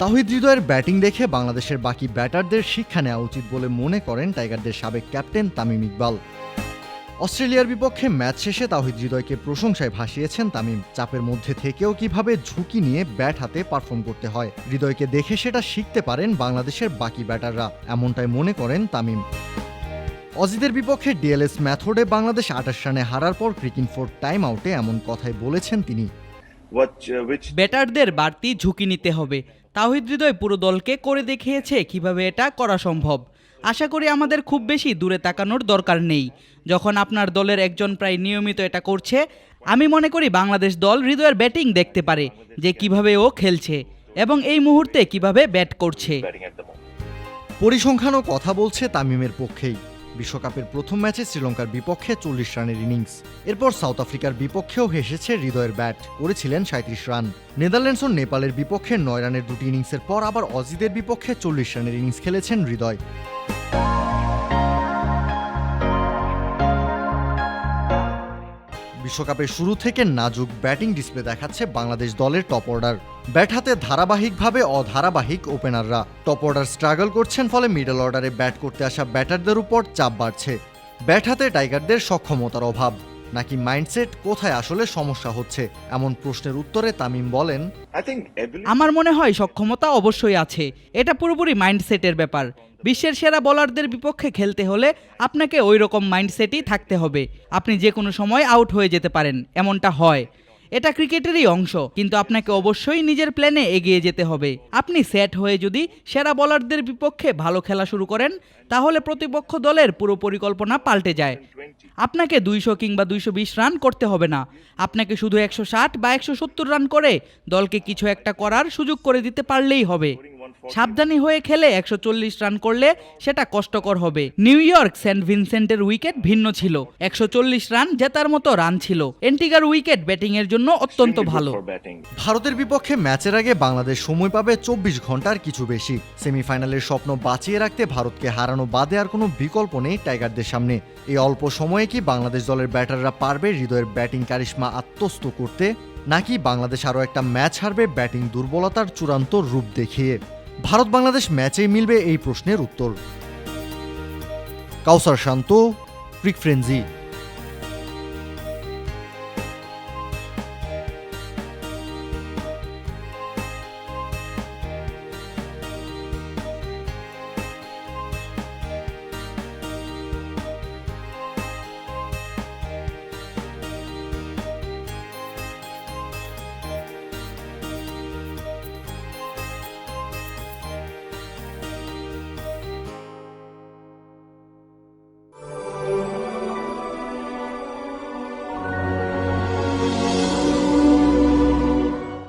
তাহিদ হৃদয়ের ব্যাটিং দেখে বাংলাদেশের বাকি ব্যাটারদের শিক্ষা নেওয়া উচিত বলে মনে করেন টাইগারদের সাবেক ক্যাপ্টেন তামিম ইকবাল। অস্ট্রেলিয়ার বিপক্ষে ম্যাচ শেষে তাহিদ হৃদয়কে প্রশংসায় ভাসিয়েছেন তামিম। চাপের মধ্যে থেকেও কীভাবে ঝুঁকি নিয়ে ব্যাট হাতে পারফর্ম করতে হয়, হৃদয়কে দেখে সেটা শিখতে পারেন বাংলাদেশের বাকি ব্যাটাররা, এমনটাই মনে করেন তামিম। অজিদের বিপক্ষে ডিএলএস ম্যাথডে বাংলাদেশ আটাশ রানে হারার পর ক্রিকিং ফোর টাইম আউটে এমন কথাই বলেছেন তিনি। ব্যাটারদের বাড়তি ঝুঁকি নিতে হবে। তাহিদ হৃদয় পুরো দলকে করে দেখিয়েছে কীভাবে এটা করা সম্ভব। আশা করি আমাদের খুব বেশি দূরে তাকানোর দরকার নেই। যখন আপনার দলের একজন প্রায় নিয়মিত এটা করছে আমি মনে করি বাংলাদেশ দল হৃদয়ের ব্যাটিং দেখতে পারে যে কীভাবে ও খেলছে এবং এই মুহূর্তে কীভাবে ব্যাট করছে. পরিসংখ্যানও কথা বলছে তামিমের পক্ষেই। বিশ্বকাপের প্রথম ম্যাচে শ্রীলঙ্কার বিপক্ষে চল্লিশ রানের ইনিংস। এরপর সাউথ আফ্রিকার বিপক্ষেও হেসেছে হৃদয়ের ব্যাট, করেছিলেন সাঁত্রিশ রান। নেদারল্যান্ডস ও নেপালের বিপক্ষে নয় রানের দুটি ইনিংসের পর আবার অজিদের বিপক্ষে চল্লিশ রানের ইনিংস খেলেছেন হৃদয়। বিশ্বকাপের শুরু থেকে নাজুক ব্যাটিং ডিসপ্লে দেখাচ্ছে বাংলাদেশ দলের টপ অর্ডার। ব্যাট হাতে ধারাবাহিকভাবে অধারাবাহিক ওপেনাররা। টপ অর্ডার স্ট্রাগল করছেন ফলে মিডল অর্ডারে ব্যাট করতে আসা ব্যাটারদের উপর চাপ বাড়ছে। ব্যাট হাতে টাইগারদের সক্ষমতার অভাব। নাকি মাইন্ডসেট কোথায় আসলে সমস্যা হচ্ছে? এমন প্রশ্নের উত্তরে তামিম বলেন আমার মনে হয় সক্ষমতা অবশ্যই আছে। এটা পুরোপুরি মাইন্ডসেটের ব্যাপার। বিশ্বের সেরা বলারদের বিপক্ষে খেলতে হলে আপনাকে ওই রকম মাইন্ডসেটই থাকতে হবে। আপনি যে কোনো সময় আউট হয়ে যেতে পারেন এমনটা হয়। এটা ক্রিকেটেরই অংশ, কিন্তু আপনাকে অবশ্যই নিজের প্ল্যানে এগিয়ে যেতে হবে। আপনি সেট হয়ে যদি সেরা বলারদের বিপক্ষে ভালো খেলা শুরু করেন, তাহলে প্রতিপক্ষ দলের পুরো পরিকল্পনা পাল্টে যায়। আপনাকে দুইশো কিংবা দুইশো বিশ রান করতে হবে না। আপনাকে শুধু একশো ষাট বা একশো সত্তর রান করে দলকে কিছু একটা করার সুযোগ করে দিতে পারলেই হবে। সাবধানী হয়ে খেলে একশো চল্লিশ রান করলে সেটা কষ্টকর হবে। নিউ ইয়র্ক সেন্ট ভিনসেন্টের উইকেট ভিন্ন ছিল। একশো চল্লিশ রান জেতার মতো রান ছিল। এন্টিগার উইকেট ব্যাটিং এর জন্য অত্যন্ত ভালো। ভারতের বিপক্ষে ম্যাচের আগে বাংলাদেশ সময় পাবে চব্বিশ ঘণ্টার কিছু বেশি। সেমিফাইনালের স্বপ্ন বাঁচিয়ে রাখতে ভারতকে হারানো বাদে আর কোনো বিকল্প নেই টাইগারদের সামনে। এই অল্প সময়ে কি বাংলাদেশ দলের ব্যাটাররা পারবে হৃদয়ের ব্যাটিং কারিশমা আত্মস্থ করতে? নাকি বাংলাদেশ আরও একটা ম্যাচ হারবে ব্যাটিং দুর্বলতার চূড়ান্ত রূপ দেখিয়ে? ভারত বাংলাদেশ ম্যাচেই মিলবে এই প্রশ্নের উত্তর। কাউসার শান্ত ক্রিক ফ্রেঞ্জি